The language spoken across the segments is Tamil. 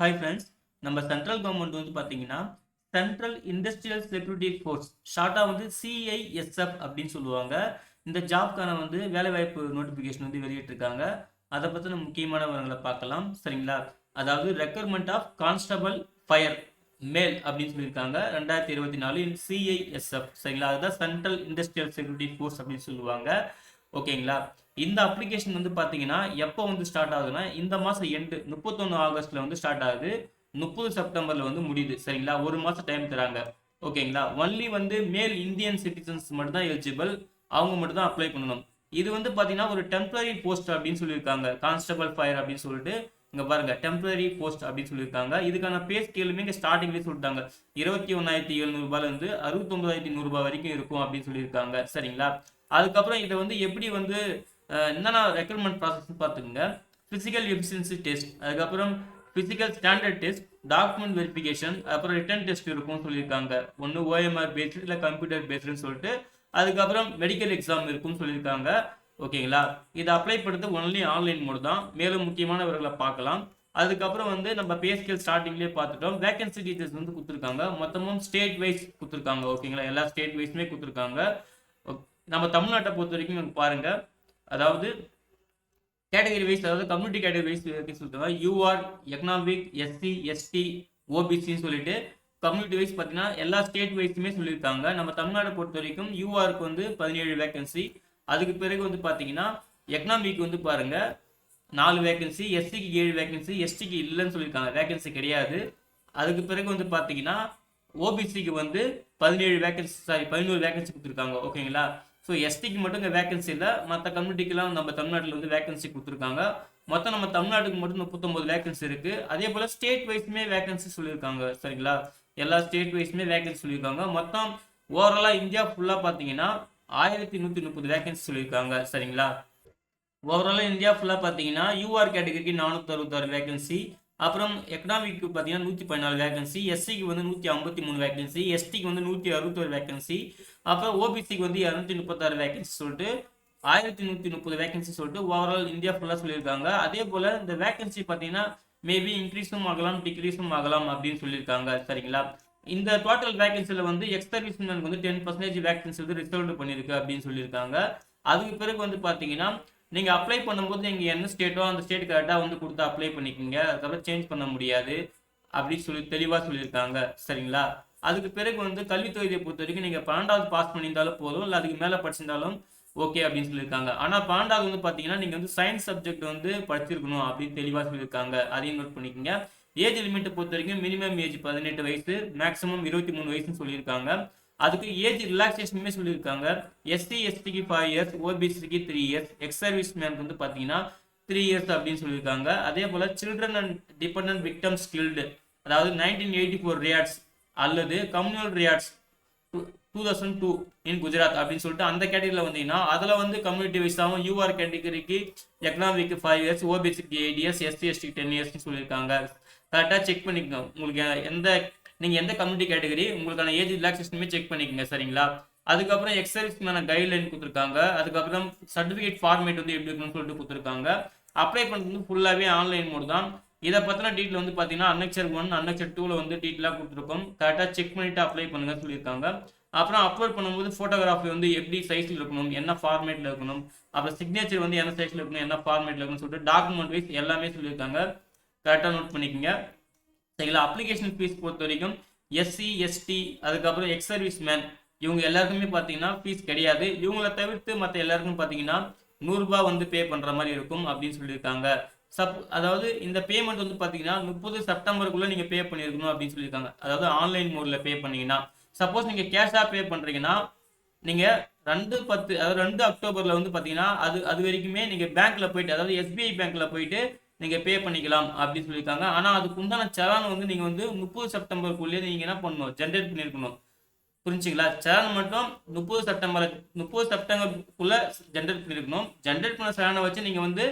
ஹாய் ஃப்ரெண்ட்ஸ் நம்ம சென்ட்ரல் கவர்மெண்ட் வந்து பார்த்தீங்கன்னா சென்ட்ரல் இண்டஸ்ட்ரியல் செக்யூரிட்டி ஃபோர்ஸ் ஷார்ட்டாக வந்து சிஐஎஸ்எஃப் அப்படின்னு சொல்லுவாங்க. இந்த ஜாப்க்கான வந்து வேலைவாய்ப்பு நோட்டிஃபிகேஷன் வந்து வெளியிட்டிருக்காங்க. அதை பற்றின முக்கியமான விவரங்களை பார்க்கலாம். சரிங்களா? அதாவது ரெக்யர்மெண்ட் ஆஃப் கான்ஸ்டபிள் ஃபயர் மேல் அப்படின்னு சொல்லியிருக்காங்க. ரெண்டாயிரத்தி இருபத்தி நாலு சிஐஎஸ்எஃப் சரிங்களா? அதுதான் சென்ட்ரல் இண்டஸ்ட்ரியல் செக்யூரிட்டி ஃபோர்ஸ் அப்படின்னு சொல்லுவாங்க. ஓகேங்களா? இந்த அப்ளிகேஷன் வந்து பார்த்தீங்கன்னா எப்போ வந்து ஸ்டார்ட் ஆகுதுன்னா இந்த மாதம் எண்டு முப்பத்தொன்று ஆகஸ்ட்ல வந்து ஸ்டார்ட் ஆகுது. முப்பது செப்டம்பர்ல வந்து முடியுது சரிங்களா? ஒரு மாதம் டைம் தராங்க. ஓகேங்களா? ஒன்லி வந்து மேல் இந்தியன் சிட்டிசன்ஸ் மட்டும் தான் எலிஜிபிள் அவங்க மட்டும் தான் அப்ளை பண்ணணும். இது வந்து பார்த்தீங்கன்னா ஒரு டெம்பரரி போஸ்ட் அப்படின்னு சொல்லியிருக்காங்க. கான்ஸ்டபிள் ஃபயர் அப்படின்னு சொல்லிட்டு இங்கே பாருங்க டெம்பரரி போஸ்ட் அப்படின்னு சொல்லியிருக்காங்க. இதுக்கான பே ஸ்கேலுமே இங்கே ஸ்டார்டிங்லேயே சொல்லிட்டாங்க. இருபத்தி ஒன்றாயிரத்தி எழுநூறுபால இருந்து நூறுரூபா வரைக்கும் இருக்கும் அப்படின்னு சொல்லியிருக்காங்க. சரிங்களா? அதுக்கப்புறம் இதை வந்து எப்படி வந்து என்னென்ன ரெக்ரூட்மெண்ட் ப்ராசஸ்ன்னு பார்த்துக்கோங்க. ஃபிசிக்கல் எஃபிஷியன்சி டெஸ்ட் அதுக்கப்புறம் physical standard test document verification அப்புறம் ரிட்டன் டெஸ்ட் இருக்கும்னு சொல்லியிருக்காங்க. ஒன்று ஓஎம்ஆர் பேஸ்டு இல்லை கம்ப்யூட்டர் பேஸ்டுன்னு சொல்லிட்டு அதுக்கப்புறம் மெடிக்கல் எக்ஸாம் இருக்கும்னு சொல்லியிருக்காங்க. ஓகேங்களா? இதை அப்ளை பண்ணுறது ஒன்லி ஆன்லைன் மூலம் தான். மேலும் முக்கியமானவர்களை பார்க்கலாம். அதுக்கப்புறம் வந்து நம்ம பேஸ்கேல் ஸ்டார்டிங்லேயே பார்த்துட்டோம். வேகன்சி டீச்சர்ஸ் வந்து கொடுத்துருக்காங்க. மொத்தமும் ஸ்டேட் வைஸ் கொடுத்துருக்காங்க. ஓகேங்களா? எல்லா ஸ்டேட் வைஸுமே கொடுத்துருக்காங்க. நம்ம தமிழ்நாட்டை பொறுத்த வரைக்கும் பாருங்கள் அதாவது கேட்டகரி வைஸ் அதாவது கம்யூனிட்டி கேட்டகரி வைஸ் சொல்லிட்டாங்க யூஆர் எக்கனாமிக் எஸ்சி எஸ்டி ஓபிசின்னு சொல்லிட்டு கம்யூனிட்டி வைஸ் பார்த்தீங்கன்னா எல்லா ஸ்டேட் வைஸுமே சொல்லியிருக்காங்க. நம்ம தமிழ்நாடு பொறுத்த வரைக்கும் யூஆருக்கு வந்து பதினேழு வேகன்சி அதுக்கு பிறகு வந்து பார்த்தீங்கன்னா எக்கனாமிக்கு வந்து பாருங்கள் நாலு வேகன்சி எஸ்சிக்கு ஏழு வேகன்சி எஸ்டிக்கு இல்லைன்னு சொல்லியிருக்காங்க. வேகன்சி கிடையாது. அதுக்கு பிறகு வந்து பார்த்தீங்கன்னா ஓபிசிக்கு வந்து பதினேழு வேகன்சி சாரி பதினோரு வேகன்சி கொடுத்துருக்காங்க. ஓகேங்களா ஸோ எஸ்டிக்கு மட்டும் இங்கே வேகன்சி இல்லை. மற்ற கம்யூனிட்டிக்கெலாம் நம்ம தமிழ்நாட்டில் வந்து வேகன்சி கொடுத்துருக்காங்க. மொத்தம் நம்ம தமிழ்நாட்டுக்கு மட்டும் முப்பத்தொம்போது வேகன்சி இருக்குது அதே போல் ஸ்டேட் வைஸ்மே வேகன்சி சொல்லியிருக்காங்க. சரிங்களா? எல்லா ஸ்டேட் வைஸ்மே வேகன்சி சொல்லியிருக்காங்க. மொத்தம் ஓவராலாக இந்தியா ஃபுல்லாக பார்த்தீங்கன்னா ஆயிரத்தி நூற்றி முப்பது வேகன்சி சொல்லியிருக்காங்க. சரிங்களா? ஓவராலாக இந்தியா ஃபுல்லாக பார்த்தீங்கன்னா யூஆர் கேட்டகரிக்கு நானூற்றி அறுபத்தாறு வேகன்சி அப்புறம் எக்கனாமிக்கு பார்த்தீங்கன்னா நூற்றி பதினாலு வேகன்சி எஸ்சிக்கு வந்து நூற்றி ஐம்பத்தி மூணு வேகன்சி எஸ்டிக்கு வந்து நூற்றி அறுபத்தொரு வேகன்சி அப்புறம் ஓபிசிக்கு வந்து இரநூத்தி முப்பத்தாறு வேகன்சி சொல்லிட்டு ஆயிரத்தி நூற்றி முப்பது வேகன்சி சொல்லிட்டு ஓவரால் இந்தியா ஃபுல்லாக சொல்லியிருக்காங்க. அதே போல் இந்த வேகன்சி பார்த்தீங்கன்னா மேபி இன்க்ரீஸும் ஆகலாம் டிக்ரீஸும் ஆகலாம் அப்படின்னு சொல்லியிருக்காங்க சரிங்களா? இந்த டோட்டல் வேகன்சியில் வந்து எக்ஸ் வந்து டென் பர்சன்டேஜ் வேகன்சி வந்து ரிசர்வ் பண்ணியிருக்கு அப்படின்னு சொல்லியிருக்காங்க. அதுக்கு பிறகு வந்து பார்த்தீங்கன்னா நீங்கள் அப்ளை பண்ணும்போது நீங்கள் என்ன ஸ்டேட்டோ அந்த ஸ்டேட் கரெக்டாக வந்து கொடுத்து அப்ளை பண்ணிக்கோங்க. அதுக்கப்புறம் சேஞ்ச் பண்ண முடியாது. அப்படின்னு சொல்லி தெளிவாக சொல்லியிருக்காங்க. சரிங்களா? அதுக்கு பிறகு வந்து கல்வித்துறையை பொறுத்த வரைக்கும் நீங்கள் பன்னெண்டாவது பாஸ் பண்ணியிருந்தாலும் போதும் இல்லை அதுக்கு மேலே படிச்சிருந்தாலும் ஓகே அப்படின்னு சொல்லியிருக்காங்க. ஆனால் பன்னெண்டாவது வந்து பார்த்தீங்கன்னா நீங்கள் வந்து சயின்ஸ் சப்ஜெக்ட் வந்து படிச்சிருக்கணும் அப்படின்னு தெளிவாக சொல்லியிருக்காங்க. அதையும் நோட் பண்ணிக்கோங்க. ஏஜ் லிமிட்டை பொறுத்த வரைக்கும் மினிமம் ஏஜ் பதினெட்டு வயசு மேக்ஸிமம் இருபத்தி மூணு வயசுன்னு சொல்லியிருக்காங்க. அதுக்கு ஏஜ் ரிலாக்ஸேஷனுமே சொல்லியிருக்காங்க. எஸ்சி எஸ்டிக்கு ஃபைவ் இயர்ஸ் ஓபிசிக்கு த்ரீ இயர்ஸ் எக்ஸ் சர்வீஸ் மேனுக்கு வந்து பார்த்தீங்கன்னா த்ரீ இயர்ஸ் அப்படின்னு சொல்லியிருக்காங்க. அதே போல் children and dependent victim killed அதாவது நைன்டீன் எயிட்டி ஃபோர் ரியாட்ஸ் அல்லது communal riots two thousand two in Gujarat அப்படின்னு சொல்லிட்டு அந்த கேட்டகரியில் வந்தீங்கன்னா அதில் வந்து கம்யூனிட்டி வைஸாகவும் யூஆர் கேட்டகரிக்கு எக்கனாமிக்கு five years ஓபிசிக்கு eight years SC ST ten இயர்ஸ்னு சொல்லியிருக்காங்க. கரெக்டாக செக் பண்ணிக்கோங்க. உங்களுக்கு எந்த நீங்கள் எந்த கம்யூனிட்டி கேட்டகரி உங்களுக்கான ஏஜ் ரிலாக்ஸேஷனுமே செக் பண்ணிக்கோங்க சரிங்களா? அதுக்கப்புறம் எக்ஸசைஸ்க்கான கைட்லைன் கொடுத்துருக்காங்க. அதுக்கப்புறம் சர்டிஃபிகேட் ஃபார்மேட் வந்து எப்படி இருக்கணும்னு சொல்லிட்டு கொடுத்துருக்காங்க. அப்ளை பண்ணுறது வந்து ஃபுல்லாகவே ஆன்லைன் மோடு தான். இதை பற்றின டீட்டெயில் வந்து பார்த்தீங்கன்னா அன்னெக்சர் ஒன் அன்னெக்சர் டூவில் வந்து டீட்டெயிலாக கொடுத்துருக்கோம். கரெக்டாக செக் பண்ணிவிட்டு அப்ளை பண்ணுங்கன்னு சொல்லியிருக்காங்க. அப்புறம் அப்லோட் பண்ணும்போது ஃபோட்டோகிராஃபி வந்து எப்படி சைஸில் இருக்கணும் என்ன ஃபார்மேட்டில் இருக்கணும் அப்புறம் சிக்னேச்சர் வந்து என்ன சைஸில் இருக்கணும் என்ன ஃபார்மேட்டில் இருக்கணும்னு சொல்லிட்டு டாக்குமெண்ட் வைஸ் எல்லாமே சொல்லியிருக்காங்க. கரெக்டாக நோட் பண்ணிக்கோங்க. சரிங்களா? அப்ளிகேஷன் ஃபீஸ் பொறுத்த வரைக்கும் எஸ்சி எஸ்டி அதுக்கப்புறம் எக்ஸ் சர்வீஸ் மேன் இவங்க எல்லாருக்குமே பார்த்தீங்கன்னா ஃபீஸ் கிடையாது. இவங்கள தவிர்த்து மற்ற எல்லாருக்கும் பார்த்தீங்கன்னா நூறுரூபா வந்து பே பண்ணுற மாதிரி இருக்கும் அப்படின்னு சொல்லியிருக்காங்க. சப் அதாவது இந்த பேமெண்ட் வந்து பார்த்தீங்கன்னா முப்பது செப்டம்பருக்குள்ளே நீங்கள் பே பண்ணியிருக்கணும் அப்படின்னு சொல்லியிருக்காங்க. அதாவது ஆன்லைன் மோடில் பே பண்ணீங்கன்னா. சப்போஸ் நீங்கள் கேஷாக பே பண்ணுறீங்கன்னா நீங்கள் ரெண்டு பத்து அதாவது ரெண்டு அக்டோபரில் வந்து பார்த்தீங்கன்னா அது அது வரைக்குமே நீங்கள் பேங்க்கில் போயிட்டு அதாவது எஸ்பிஐ பேங்க்கில் போயிட்டு நீங்கள் பே பண்ணிக்கலாம் அப்படின்னு சொல்லியிருக்காங்க. ஆனால் அதுக்கு உண்டான செலான் வந்து நீங்கள் வந்து முப்பது செப்டம்பருக்குள்ளேயே நீங்கள் என்ன பண்ணணும்? ஜென்ரேட் பண்ணியிருக்கணும். புரிஞ்சுங்களா? செலான் மட்டும் முப்பது செப்டம்பர் முப்பது செப்டம்பருக்குள்ளே ஜென்ரேட் பண்ணியிருக்கணும். ஜென்ரேட் பண்ண செலானை வச்சு நீங்கள் வந்து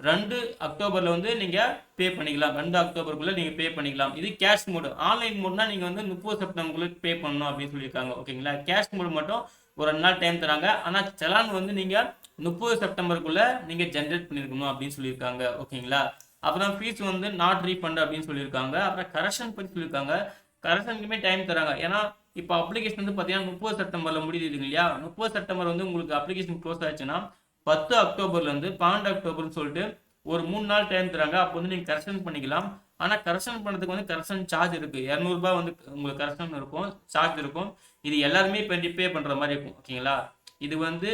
ரெண்டு அக்டோபரில் வந்து நீங்கள் பே பண்ணிக்கலாம். ரெண்டு அக்டோபருக்குள்ளே நீங்கள் பே பண்ணிக்கலாம். இது கேஷ் மோடு ஆன்லைன் மோட்னா நீங்கள் வந்து முப்பது செப்டம்பருக்குள்ளே பே பண்ணணும் அப்படின்னு சொல்லியிருக்காங்க. ஓகேங்களா கேஷ் மோடு மட்டும் ஒரு ரெண்டு நாள் டைம் தராங்க. ஆனால் செலான் வந்து நீங்கள் முப்பது செப்டம்பருக்குள்ளே நீங்கள் ஜென்ரேட் பண்ணியிருக்கணும் அப்படின்னு சொல்லியிருக்காங்க ஓகேங்களா? அப்புறம் ஃபீஸ் வந்து நாட் ரீஃபண்ட் அப்படின்னு சொல்லியிருக்காங்க. அப்புறம் கரெக்ஷன் பற்றி சொல்லியிருக்காங்க. கரெக்ஷனுக்குமே டைம் தராங்க. ஏன்னா இப்போ அப்ளிகேஷன் வந்து பார்த்தீங்கன்னா முப்பது செப்டம்பரில் முடியுது இல்லையா? முப்பது செப்டம்பர் வந்து உங்களுக்கு அப்ளிகேஷன் க்ளோஸ் ஆச்சுன்னா பத்து அக்டோபர்லேருந்து பன்னெண்டு அக்டோபர்னு சொல்லிட்டு ஒரு மூணு நாள் டைம் தராங்க. அப்போ வந்து நீங்கள் கரெக்ஷன் பண்ணிக்கலாம். ஆனால் கரெக்ஷன் பண்ணுறதுக்கு வந்து கரெக்ஷன் சார்ஜ் இருக்குது இரநூறுபா வந்து உங்களுக்கு கரெக்ஷன் இருக்கும் சார்ஜ் இருக்கும். இது எல்லாருமே இப்போ பே பண்ணுற மாதிரி இருக்கும் ஓகேங்களா? இது வந்து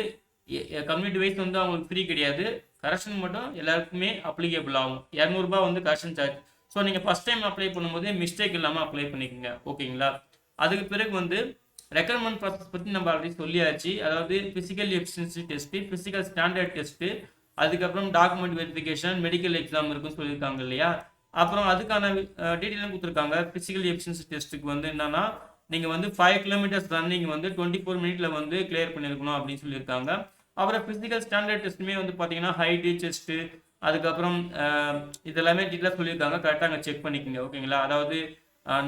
கம்யூனிட்டி வைஸ் வந்து அவங்களுக்கு ஃப்ரீ கிடையாது. கரெக்ஷன் மட்டும் எல்லாருக்குமே அப்ளிகேபிள் ஆகும். இரநூறுபா வந்து கரெக்ஷன் சார்ஜ் ஸோ நீங்கள் ஃபஸ்ட் டைம் அப்ளை பண்ணும்போது மிஸ்டேக் இல்லாமல் அப்ளை பண்ணிக்கோங்க. ஓகேங்களா அதுக்கு பிறகு வந்து ரெக்கமெண்ட் ப்ராசஸ் பற்றி நம்ம ஆல்ரெடி சொல்லியாச்சு. அதாவது physical efficiency test physical standard test அதுக்கப்புறம் டாக்குமெண்ட் வெரிஃபிகேஷன் மெடிக்கல் எக்ஸாம் இருக்குன்னு சொல்லியிருக்காங்க இல்லையா? அப்புறம் அதுக்கான டீட்டெயிலும் கொடுத்துருக்காங்க. ஃபிசிக்கல் எஃபிஷியன்சி டெஸ்ட்டுக்கு வந்து என்னன்னா நீங்கள் வந்து ஃபைவ் கிலோமீட்டர்ஸ் ரன்னிங் வந்து டுவெண்ட்டி ஃபோர் மினிட்ல வந்து கிளியர் பண்ணியிருக்கணும் அப்படின்னு சொல்லியிருக்காங்க. அப்புறம் ஃபிசிக்கல் ஸ்டாண்டர்ட் டெஸ்ட்டுமே வந்து பார்த்தீங்கன்னா ஹைட்டு செஸ்ட்டு அதுக்கப்புறம் இதெல்லாமே டீட்டெயிலாக சொல்லியிருக்காங்க. கரெக்டாக அங்கே செக் பண்ணிக்கோங்க ஓகேங்களா அதாவது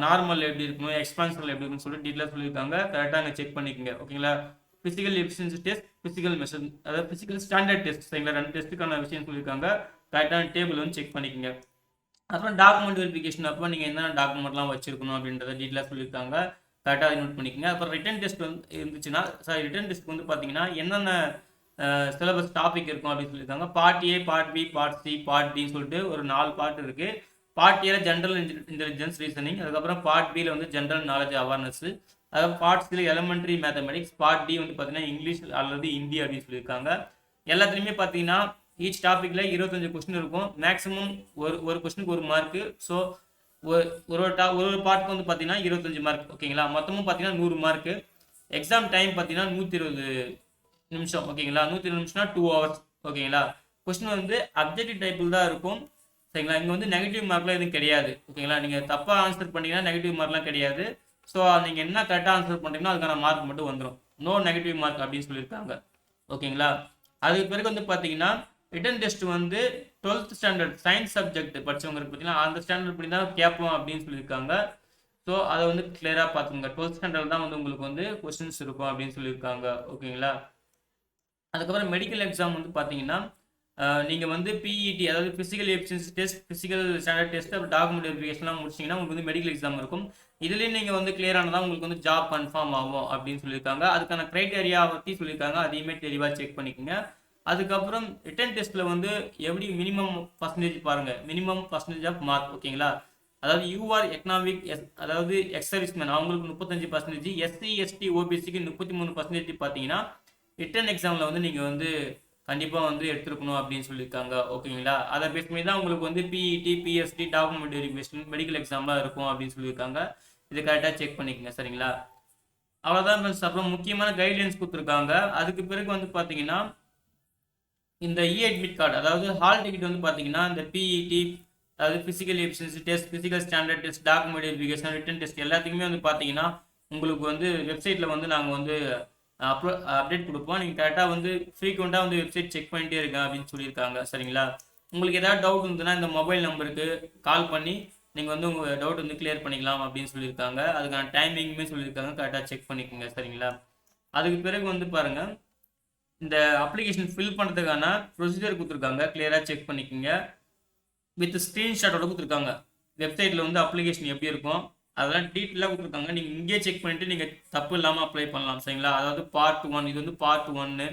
நார்மல் எப்படி இருக்கணும் எக்ஸ்பான்ஷனல் எப்படி இருக்குன்னு சொல்லிட்டு டீட்டெயிலாக சொல்லியிருக்காங்க. கரெக்டாக அங்கே செக் பண்ணிக்கோங்க ஓகேங்களா physical efficiency test physical measure அதாவது ஃபிசிக்கல் ஸ்டாண்டர்ட் டெஸ்ட் சரிங்களா? ரெண்டு டெஸ்ட்டுக்கான விஷயம் சொல்லியிருக்காங்க. கரெக்டான டேபிள் வந்து செக் பண்ணிக்கோங்க. அப்புறம் டாக்குமெண்ட் வெரிஃபிகேஷன் அப்போ நீங்கள் என்னென்ன டாக்குமெண்ட்லாம் வச்சிருக்கணும் அப்படின்றத டீட்டெயிலாக சொல்லியிருக்காங்க. கரெக்டாக நோட் பண்ணிக்கோங்க. அப்புறம் ரிட்டன் டெஸ்ட் வந்து இருந்துச்சுன்னா சாரி ரிட்டன் டெஸ்ட் வந்து பார்த்தீங்கன்னா என்னென்ன சிலபஸ் டாபிக் இருக்கும் அப்படின்னு சொல்லியிருக்காங்க. Part A part B part C part டின்னு சொல்லிட்டு ஒரு நாலு பார்ட் இருக்குது பார்ட் ஏல ஜென்ரல் இன்டெலிஜென்ஸ் ரீசனிங் அதுக்கப்புறம் பார்ட் பியில் வந்து ஜென்ரல் நாலேஜ் அவேர்னஸ் அதாவது பார்ட் சில எலமெண்ட்ரி மேத்தமெட்டிக்ஸ் பார்ட் டி வந்து பார்த்தீங்கன்னா இங்கிலீஷ் அல்லது ஹிந்தி அப்படின்னு சொல்லியிருக்காங்க. எல்லாத்துலேயுமே பார்த்தீங்கன்னா ஈச் டாப்பிக்கில் இருபத்தஞ்சு கொஸ்டின் இருக்கும். மேக்ஸிமம் ஒரு ஒரு கொஸ்டினுக்கு ஒரு மார்க்கு ஸோ ஒரு ஒரு டா ஒரு ஒரு பார்ட்டுக்கு வந்து பார்த்தீங்கன்னா இருபத்தஞ்சு மார்க் ஓகேங்களா மொத்தமும் பார்த்தீங்கன்னா நூறு மார்க்கு எக்ஸாம் டைம் பார்த்தீங்கன்னா நூற்றி இருபது நிமிஷம் ஓகேங்களா? நூற்றி இருபது நிமிஷம்னா டூ ஹவர்ஸ் ஓகேங்களா? கொஸ்டின் வந்து அப்ஜெக்டிவ் டைப்பில் தான் இருக்கும். சரிங்களா? இங்கே வந்து நெகட்டிவ் மார்க்லாம் எதுவும் கிடையாது. ஓகேங்களா? நீங்கள் தப்பாக ஆன்சர் பண்ணீங்கன்னா நெகட்டிவ் மார்க்லாம் கிடையாது. ஸோ நீங்கள் என்ன கரெக்டாக ஆன்சர் பண்ணுறீங்கன்னா அதுக்கான மார்க் மட்டும் வந்துடும் நோ நெகட்டிவ் மார்க் அப்படின்னு சொல்லியிருக்காங்க. ஓகேங்களா? அதுக்கு பிறகு வந்து பார்த்தீங்கன்னா ரிட்டன் டெஸ்ட் வந்து டுவெல்த் ஸ்டாண்டர்ட் சயின்ஸ் சப்ஜெக்ட் படித்தவங்களுக்கு பார்த்தீங்கன்னா அந்த ஸ்டாண்டர்ட் படி தான் கேட்போம் அப்படின்னு சொல்லியிருக்காங்க. ஸோ அதை வந்து கிளியராக பார்த்துங்க டுவெல்த் ஸ்டாண்டர்ட் தான் வந்து உங்களுக்கு வந்து கொஸ்டின்ஸ் இருக்கும் அப்படின்னு சொல்லியிருக்காங்க. ஓகேங்களா? அதுக்கப்புறம் மெடிக்கல் எக்ஸாம் வந்து பார்த்தீங்கன்னா நீங்கள் வந்து பிஇடி அதாவது physical efficiency test physical standard test அப்புறம் டாக்குமெண்ட் வெரிஃபிகேஷன்லாம் முடிச்சிங்கன்னா உங்களுக்கு வந்து மெடிக்கல் எக்ஸாம் இருக்கும். இதுலேயும் நீங்கள் வந்து கிளியர் ஆனதான் உங்களுக்கு வந்து ஜாப் கன்ஃபார்ம் ஆகும் அப்படின்னு சொல்லியிருக்காங்க. அதுக்கான க்ரைட்டேரியா பற்றி சொல்லியிருக்காங்க. அதையுமே தெளிவாக செக் பண்ணிக்கோங்க. அதுக்கப்புறம் ரிட்டன் டெஸ்ட்டில் வந்து எப்படி மினிமம் பர்சன்டேஜ் பாருங்கள் மினிமம் பர்சன்டேஜ் ஆஃப் மார்க் ஓகேங்களா அதாவது யூஆர் எக்கனாமிக் எஸ் அதாவது எக்ஸர்விஸ்மேன் அவங்களுக்கு முப்பத்தஞ்சு பர்சன்டேஜ் எஸ்சி எஸ்டி ஓபிசிக்கு முப்பத்தி மூணு பர்சன்டேஜ் பார்த்தீங்கன்னா ரிட்டன் எக்ஸாமில் வந்து நீங்கள் வந்து கண்டிப்பாக வந்து எடுத்துருக்கணும் அப்படின்னு சொல்லியிருக்காங்க. ஓகேங்களா? அதை பேஸ் பண்ணி தான் உங்களுக்கு வந்து PET PST document verification medical எக்ஸாம்லாம் இருக்கும் அப்படின்னு சொல்லியிருக்காங்க. இது கரெக்டாக செக் பண்ணிக்கங்க சரிங்களா? அவ்வளோதான் ஃப்ரெண்ட்ஸ் அப்புறம் முக்கியமான கைட்லைன்ஸ் கொடுத்துருக்காங்க. அதுக்கு பிறகு வந்து பார்த்தீங்கன்னா இந்த இ அட்மிட் கார்டு அதாவது ஹால் டிக்கெட் வந்து பார்த்தீங்கன்னா இந்த பிஇடி அதாவது physical efficiency test physical standard test document verification written test எல்லாத்துக்குமே வந்து பார்த்தீங்கன்னா உங்களுக்கு வந்து வெப்சைட்டில் வந்து நாங்கள் வந்து அப்லோ அப்டேட் கொடுப்போம். நீங்கள் கரெக்டாக வந்து ஃப்ரீக்வெண்ட்டாக வந்து வெப்சைட் செக் பண்ணிட்டே இருக்கா அப்படின்னு சொல்லியிருக்காங்க. சரிங்களா? உங்களுக்கு ஏதாவது டவுட் இருந்ததுன்னா இந்த மொபைல் நம்பருக்கு கால் பண்ணி நீங்கள் வந்து உங்கள் டவுட் வந்து கிளியர் பண்ணிக்கலாம் அப்படின்னு சொல்லியிருக்காங்க. அதுக்கான டைமிங்குமே சொல்லியிருக்காங்க. கரெக்டாக செக் பண்ணிக்கோங்க. சரிங்களா? அதுக்கு பிறகு வந்து பாருங்கள் இந்த அப்ளிகேஷன் ஃபில் பண்ணுறதுக்கான ப்ரொசீஜர் கொடுத்துருக்காங்க. கிளியராக செக் பண்ணிக்கோங்க. வித் ஸ்க்ரீன்ஷாட்டோட கொடுத்துருக்காங்க. வெப்சைட்டில் வந்து அப்ளிகேஷன் எப்படி இருக்கும்? அதெல்லாம் டீட்டெயிலாக கொடுத்துருக்காங்க. நீங்கள் இங்கேயே செக் பண்ணிவிட்டு நீங்கள் தப்பு இல்லாமல் அப்ளை பண்ணலாம் சரிங்களா? அதாவது பார்ட் ஒன் இது வந்து பார்ட் ஒன்று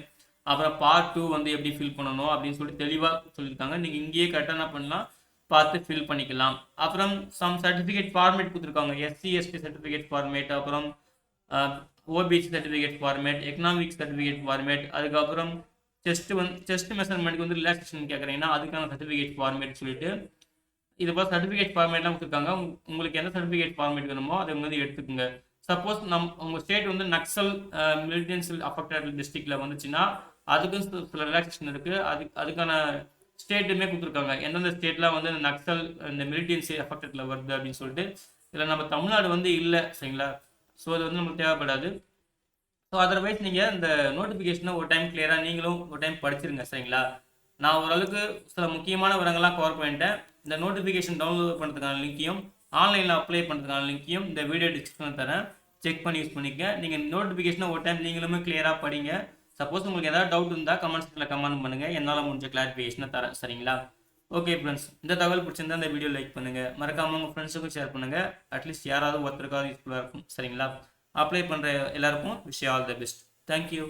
அப்புறம் பார்ட் டூ வந்து எப்படி ஃபில் பண்ணணும் அப்படின்னு சொல்லிட்டு தெளிவாக சொல்லியிருக்காங்க. நீங்கள் இங்கேயே கரெக்டாக என்ன பண்ணலாம் பார்த்து ஃபில் பண்ணிக்கலாம். அப்புறம் சம் சர்டிஃபிகேட் ஃபார்மேட் கொடுத்துருக்காங்க. எஸ்சி எஸ்டி சர்டிஃபிகேட் ஃபார்மேட் அப்புறம் OBC certificate format economic certificate format அதுக்கப்புறம் செஸ்ட் வந்து செஸ்ட் மெஷர்மெண்ட்டுக்கு வந்து ரிலாக்ஸேஷன் கேட்குறீங்கன்னா அதுக்கான சர்டிஃபிகேட் ஃபார்மேட் சொல்லிட்டு இது போல் சர்டிஃபிகேட் ஃபார்மேட்லாம் கொடுத்துருக்காங்க. உங்களுக்கு எந்த சர்டிஃபிகேட் ஃபார்மேட் வேணுமோ அதை வந்து எடுத்துக்கோங்க. சப்போஸ் நம் உங்கள் ஸ்டேட் வந்து நக்சல் மிலிட்டன்சியல் அஃபெக்டட் டிஸ்ட்ரிக்டில் வந்துச்சுன்னா அதுக்கும் சில ரிலாக்ஸேஷன் இருக்குது அதுக்கு அதுக்கான ஸ்டேட்டுமே கொடுத்துருக்காங்க. எந்தெந்த ஸ்டேட்லாம் வந்து நக்சல் இந்த மிலிட்டன்சி அஃபெக்டட்ல வருது அப்படின்னு சொல்லிட்டு இதில் நம்ம தமிழ்நாடு வந்து இல்லை சரிங்களா? ஸோ அது வந்து நமக்கு தேவைப்படாது. ஸோ அதர்வைஸ் நீங்கள் இந்த நோட்டிஃபிகேஷனை ஒரு டைம் கிளியராக நீங்களும் ஒரு டைம் படிச்சிருங்க சரிங்களா? நான் ஓரளவுக்கு சில முக்கியமான விவரங்கள்லாம் கவர் பண்ணிட்டேன். இந்த நோட்டிஃபிகேஷன் டவுன்லோட் பண்ணுறதுக்கான லிங்க்கையும் ஆன்லைனில் அப்ளை பண்ணுறதுக்கான லிங்க்கையும் இந்த வீடியோ டிஸ்கிரிப்ஷனில் தரேன். செக் பண்ணி யூஸ் பண்ணிக்க நீங்கள் நோட்டிஃபிகேஷனை ஒரு டைம் நீங்களுமே கிளியராக படிங்க. சப்போஸ் உங்களுக்கு ஏதாவது டவுட் இருந்தால் கமெண்ட் கமெண்ட் பண்ணுங்கள் என்னால் முடிஞ்ச கிளாரிஃபிகேஷனை தரேன். சரிங்களா? ஓகே ஃப்ரெண்ட்ஸ் இந்த தகவல் பிடிச்சிருந்தா இந்த வீடியோ லைக் பண்ணுங்கள் மறக்காமல் உங்கள் ஃப்ரெண்ட்ஸுக்கும் ஷேர் பண்ணுங்கள் அட்லீஸ்ட் யாராவது ஒருத்தருக்காவது யூஸ்ஃபுல்லாக இருக்கும். சரிங்களா? அப்ளை பண்ணுற எல்லாருக்கும் wish all the best thank you